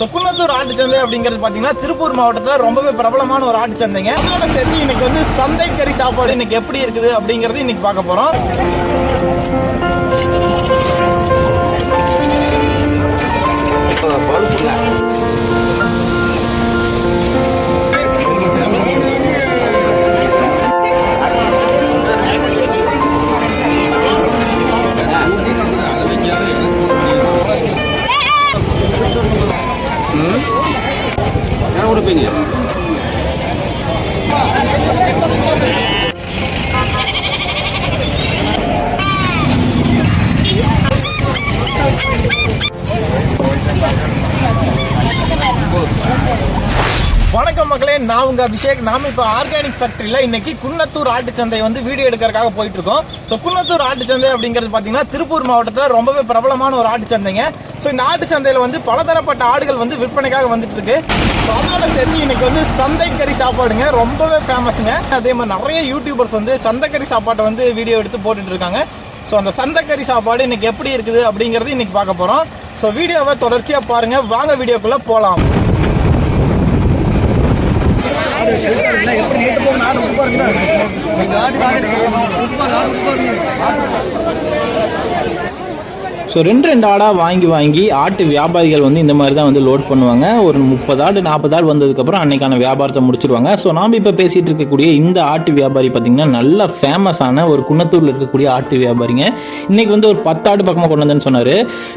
சொக்குலத்தூர் ஆட்டு சந்தை அப்படிங்கிறது பார்த்தீங்கன்னா திருப்பூர் மாவட்டத்தில் ரொம்பவே பிரபலமான ஒரு ஆட்டு சந்தைங்க. அதோட சேர்த்து இன்னைக்கு வந்து சந்தை கறி சாப்பாடு இன்னைக்கு எப்படி இருக்குது அப்படிங்கிறது இன்னைக்கு பார்க்க போறோம். என்ன நான் உங்கள் அபிஷேக் நாம இப்போ ஆர்கானிக் ஃபேக்ட்ரியில் இன்னைக்கு குன்னத்தூர் ஆட்டுச்சந்தை வந்து வீடியோ எடுக்கிறதுக்காக போயிட்டுருக்கோம். ஸோ குன்னத்தூர் ஆட்டுச்சந்தை அப்படிங்கிறது பார்த்தீங்கன்னா திருப்பூர் மாவட்டத்தில் ரொம்பவே பிரபலமான ஒரு ஆட்டுச்சந்தைங்க ஸோ இந்த ஆட்டுச்சந்தையில் வந்து பலதரப்பட்ட ஆடுகள் வந்து விற்பனைக்காக வந்துட்டு இருக்கு. ஸோ அதோட சேர்த்து இன்னைக்கு வந்து சந்தை கறி சாப்பாடுங்க ரொம்பவே ஃபேமஸுங்க அதே மாதிரி நிறைய யூடியூபர்ஸ் வந்து சந்தைக்கறி சாப்பாட்டை வந்து வீடியோ எடுத்து போட்டுட்டு இருக்காங்க ஸோ அந்த சந்தைக்கறி சாப்பாடு இன்னைக்கு எப்படி இருக்குது அப்படிங்கிறது இன்னைக்கு பார்க்க போகிறோம் ஸோ வீடியோவை தொடர்ச்சியாக பாருங்கள் வாங்க வீடியோக்குள்ளே போகலாம் இல்லை எப்படி நேற்று போகும் நாடு விட்டு பாருங்க. நீங்கள் கொடுப்பாரு நாடு கொடுப்பாருங்க ஸோ ரெண்டு ரெண்டு ஆடாக வாங்கி வாங்கி ஆட்டு வியாபாரிகள் வந்து இந்த மாதிரி தான் வந்து லோட் பண்ணுவாங்க. ஒரு முப்பது ஆடு நாற்பது ஆடு வந்ததுக்கப்புறம் அன்னைக்கான வியாபாரத்தை முடிச்சிருவாங்க. ஸோ நாம் இப்போ பேசிகிட்டு இருக்கக்கூடிய இந்த ஆட்டு வியாபாரி பார்த்திங்கன்னா நல்ல ஃபேமஸான ஒரு குன்னத்தூரில் இருக்கக்கூடிய ஆட்டு வியாபாரிங்க. இன்றைக்கி வந்து ஒரு பத்து ஆடு பக்கமாக கொண்டு வந்தேன்னு சொன்னார்.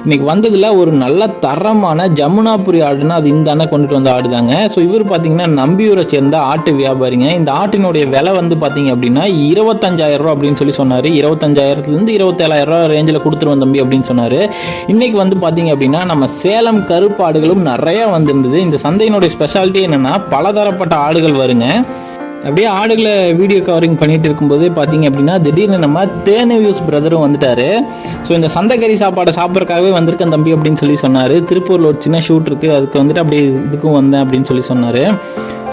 இன்றைக்கி வந்ததில் ஒரு நல்ல தரமான ஜமுனாபுரி ஆடுன்னா அது இந்த அண்ணன் கொண்டுட்டு வந்த ஆடு தாங்க ஸோ இவர் பார்த்தீங்கன்னா நம்பியூரை சேர்ந்த ஆட்டு வியாபாரிங்க. இந்த ஆட்டினுடைய விலை வந்து பார்த்தீங்க அப்படின்னா இருபத்தஞ்சாயிரம் ரூபா அப்படின்னு சொல்லி சொன்னார். இருபத்தஞ்சாயிரத்துலேருந்து இருபத்தேழாயிரம் ரூபா ரேஞ்சில் கொடுத்துருவோம் தம்பி அப்படின்னு சொன்னார். இன்னைக்கு வந்து பார்த்தீங்க அப்படின்னா நம்ம சேலம் கருப்பாடுகளும் நிறைய வந்திருந்தது. இந்த சந்தையினுடைய ஸ்பெஷாலிட்டி என்னென்னா பலதரப்பட்ட ஆடுகள் வருங்க. அப்படியே ஆடுகளை வீடியோ கவரிங் பண்ணிட்டு இருக்கும்போது பார்த்தீங்க அப்படின்னா திடீர்னு நம்ம தேனவியூஸ் பிரதரும் வந்துட்டாரு. ஸோ இந்த சந்தைக்கறி சாப்பாடை சாப்பிட்றக்காகவே வந்திருக்கேன் தம்பி அப்படின்னு சொல்லி சொன்னார். திருப்பூரில் ஒரு சின்ன ஷூட் இருக்குது அதுக்கு வந்துட்டு அப்படியே இதுக்கும் வந்தேன் அப்படின்னு சொல்லி சொன்னார்.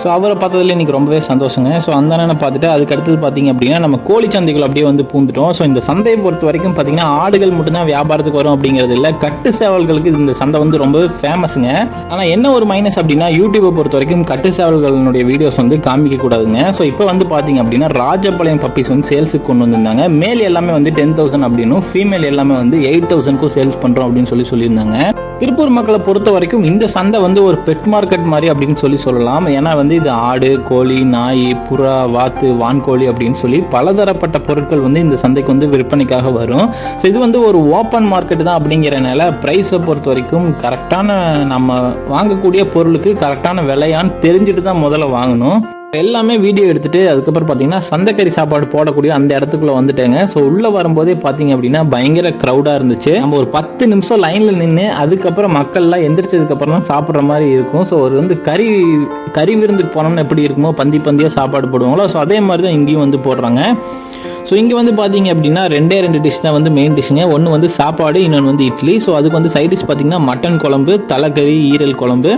ஸோ அவரை பார்த்ததுல இன்னைக்கு ரொம்பவே சந்தோஷங்க. ஸோ அந்த அண்ணனை பார்த்துட்டு அதுக்கு அடுத்தது பார்த்தீங்க அப்படின்னா நம்ம கோழி சந்தைகள் அப்படியே வந்து பூந்துட்டோம். ஸோ இந்த சந்தையை பொறுத்த வரைக்கும் பார்த்தீங்கன்னா ஆடுகள் மட்டும்தான் வியாபாரத்துக்கு வரும் அப்படிங்கிறது இல்லை. கட்டு சேவல்களுக்கு இந்த சந்தை வந்து ரொம்பவே ஃபேமஸுங்க ஆனால் என்ன ஒரு மைனஸ் அப்படின்னா யூடியூப்பை பொறுத்த வரைக்கும் கட்டு சேவல்களுடைய வீடியோஸ் வந்து காமிக்க கூடாதுங்க. ஸோ இப்போ வந்து பார்த்தீங்க அப்படின்னா ராஜபாளையம் பப்பீஸ் வந்து சேல்ஸுக்கு கொண்டு வந்திருந்தாங்க. மேல் எல்லாமே வந்து டென் தௌசண்ட் அப்படின்னும் ஃபீமேல் எல்லாமே வந்து எயிட் தௌசண்ட்க்கும் சேல்ஸ் பண்ணுறோம் அப்படின்னு சொல்லி சொல்லியிருந்தாங்க. திருப்பூர் மக்களை பொறுத்த வரைக்கும் இந்த சந்தை வந்து ஒரு பெட் மார்க்கெட் மாதிரி அப்படின்னு சொல்லி சொல்லலாம். ஏன்னா வந்து இது ஆடு கோழி நாய் புறா வாத்து வான்கோழி அப்படின்னு சொல்லி பலதரப்பட்ட பொருட்கள் வந்து இந்த சந்தைக்கு வந்து விற்பனைக்காக வரும். ஸோ இது வந்து ஒரு ஓப்பன் மார்க்கெட் தான் அப்படிங்கிறனால ப்ரைஸை பொறுத்த வரைக்கும் கரெக்டான நம்ம வாங்கக்கூடிய பொருளுக்கு கரெக்டான விலையான்னு தெரிஞ்சுட்டு தான் முதல்ல வாங்கணும். எல்லாமே வீடியோ எடுத்துட்டு அதுக்கப்புறம் பார்த்தீங்கன்னா சந்தக்கறி சாப்பாடு போடக்கூடிய அந்த இடத்துக்குள்ள வந்துட்டேங்க. ஸோ உள்ள வரும்போதே பார்த்தீங்க அப்படின்னா பயங்கர க்ரௌடாக இருந்துச்சு. நம்ம ஒரு பத்து நிமிஷம் லைனில் நின்று அதுக்கப்புறம் மக்கள்லாம் எந்திரிச்சதுக்கப்புறம் தான் சாப்பிட்ற மாதிரி இருக்கும். ஸோ ஒரு வந்து கறி கறி விருந்துக்கு போனோம்னா எப்படி இருக்குமோ பந்தி பந்தியாக சாப்பாடு போடுவாங்களோ ஸோ அதே மாதிரி தான் இங்கேயும் வந்து போடுறாங்க. ஸோ இங்கே வந்து பார்த்தீங்க அப்படின்னா ரெண்டே ரெண்டு டிஷ் தான் வந்து மெயின் டிஷ்ஷுங்க ஒன்று வந்து சாப்பாடு இன்னொன்று வந்து இட்லி. ஸோ அதுக்கு வந்து சைட் டிஷ் பார்த்தீங்கன்னா மட்டன் குழம்பு தலைக்கறி ஈரல் குழம்பு.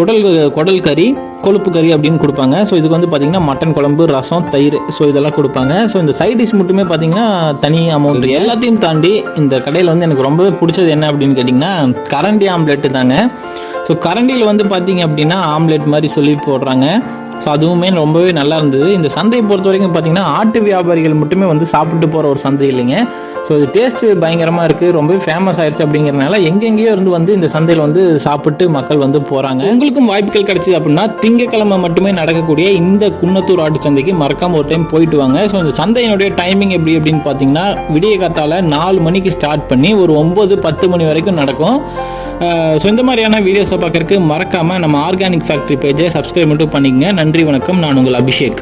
குடல் குடல் கறி கொழுப்பு கறி அப்படின்னு கொடுப்பாங்க. ஸோ இதுக்கு வந்து பார்த்தீங்கன்னா மட்டன் குழம்பு ரசம் தயிர். ஸோ இதெல்லாம் கொடுப்பாங்க. ஸோ இந்த சைட் டிஷ் மட்டுமே பார்த்தீங்கன்னா தனி அமௌண்ட் எல்லாத்தையும் தாண்டி இந்த கடையில் வந்து எனக்கு ரொம்பவே பிடிச்சது என்ன அப்படின்னு கேட்டிங்கன்னா கரண்டி ஆம்லெட்டு தாங்க ஸோ கரண்டியில் வந்து பார்த்தீங்க அப்படின்னா ஆம்லெட் மாதிரி சொல்லி போடுறாங்க. ஸோ அதுவுமே ரொம்பவே நல்லா இருந்தது. இந்த சந்தையை பொறுத்த வரைக்கும் பார்த்தீங்கன்னா ஆட்டு வியாபாரிகள் மட்டுமே வந்து சாப்பிட்டு போகிற ஒரு சந்தை இல்லைங்க. ஸோ இது டேஸ்ட் பயங்கரமாக இருக்குது ரொம்பவே ஃபேமஸ் ஆயிடுச்சு அப்படிங்கிறனால எங்கெங்கேயோ இருந்து வந்து இந்த சந்தையில் வந்து சாப்பிட்டு மக்கள் வந்து போகிறாங்க உங்களுக்கும் வாய்ப்புகள் கிடைச்சிது அப்படின்னா திங்கக்கிழமை மட்டுமே நடக்கக்கூடிய இந்த குன்னத்தூர் ஆட்டு சந்தைக்கு மறக்காமல் ஒரு டைம் போயிட்டு வாங்க. ஸோ இந்த சந்தையினுடைய டைமிங் எப்படி அப்படின்னு பார்த்தீங்கன்னா விடிய காத்தால நாலு மணிக்கு ஸ்டார்ட் பண்ணி ஒரு ஒம்பது பத்து மணி வரைக்கும் நடக்கும். ஸோ இந்த மாதிரியான வீடியோஸை பார்க்கறதுக்கு மறக்காமல் நம்ம ஆர்கானிக் ஃபேக்ட்ரி பேஜை சப்ஸ்கிரைப் மட்டும் பண்ணிக்கங்க. நன்றி வணக்கம். நான் உங்கள் அபிஷேக்.